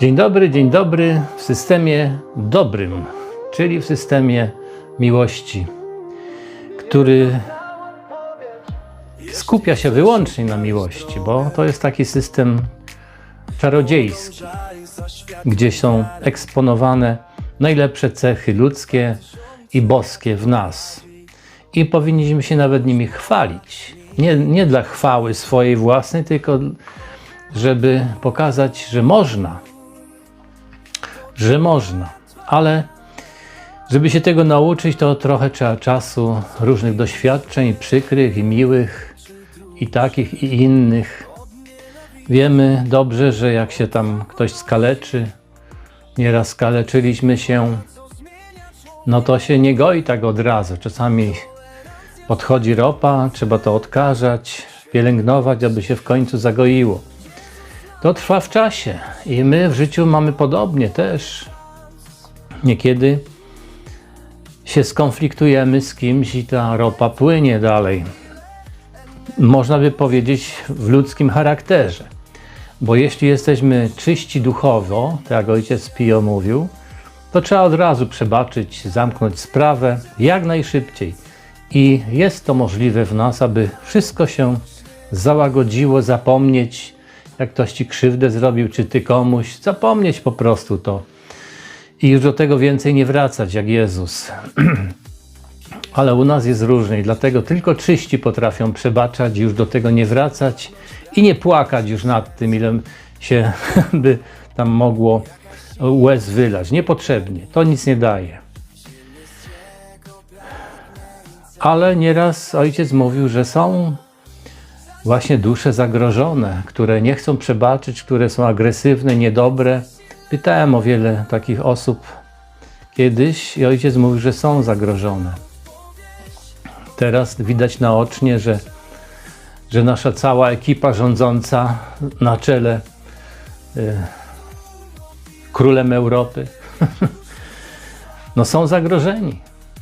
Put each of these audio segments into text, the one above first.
Dzień dobry, dzień dobry w systemie dobrym, czyli w systemie miłości, który skupia się wyłącznie na miłości, bo to jest taki system czarodziejski, gdzie są eksponowane najlepsze cechy ludzkie i boskie w nas. I powinniśmy się nawet nimi chwalić. Nie, nie dla chwały swojej własnej, tylko żeby pokazać, że można. Że można. Ale żeby się tego nauczyć, to trochę trzeba czasu, różnych doświadczeń, przykrych i miłych, i takich, i innych. Wiemy dobrze, że jak się tam ktoś skaleczy, nieraz skaleczyliśmy się, no to się nie goi tak od razu. Czasami podchodzi ropa, trzeba to odkażać, pielęgnować, aby się w końcu zagoiło. To trwa w czasie i my w życiu mamy podobnie też. Niekiedy się skonfliktujemy z kimś i ta ropa płynie dalej. Można by powiedzieć w ludzkim charakterze. Bo jeśli jesteśmy czyści duchowo, tak jak ojciec Pio mówił, to trzeba od razu przebaczyć, zamknąć sprawę jak najszybciej. I jest to możliwe w nas, aby wszystko się załagodziło, zapomnieć, jak ktoś ci krzywdę zrobił, czy ty komuś, zapomnieć po prostu to. I już do tego więcej nie wracać, jak Jezus. Ale u nas jest różnie, dlatego tylko czyści potrafią przebaczać, już do tego nie wracać i nie płakać już nad tym, ile się by tam mogło łez wylać. Niepotrzebnie, to nic nie daje. Ale nieraz ojciec mówił, że są właśnie dusze zagrożone, które nie chcą przebaczyć, które są agresywne, niedobre. Pytałem o wiele takich osób kiedyś i ojciec mówił, że są zagrożone. Teraz widać naocznie, że, że nasza cała ekipa rządząca na czele y, królem Europy, no są zagrożeni.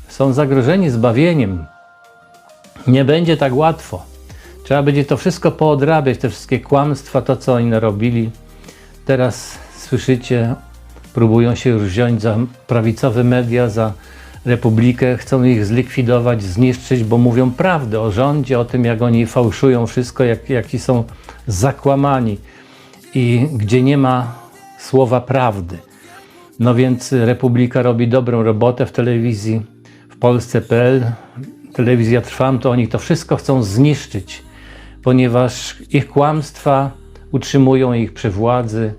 Są zagrożeni zbawieniem. Nie będzie tak łatwo. Trzeba będzie to wszystko poodrabiać, te wszystkie kłamstwa, to co oni narobili. Teraz słyszycie, próbują się już wziąć za prawicowe media, za republikę, chcą ich zlikwidować, zniszczyć, bo mówią prawdę o rządzie, o tym, jak oni fałszują wszystko, jak, jaki są zakłamani i gdzie nie ma słowa prawdy. No więc Republika robi dobrą robotę w telewizji, w Polsce.pl, telewizja Trwam, to oni to wszystko chcą zniszczyć, ponieważ ich kłamstwa utrzymują ich przy władzy,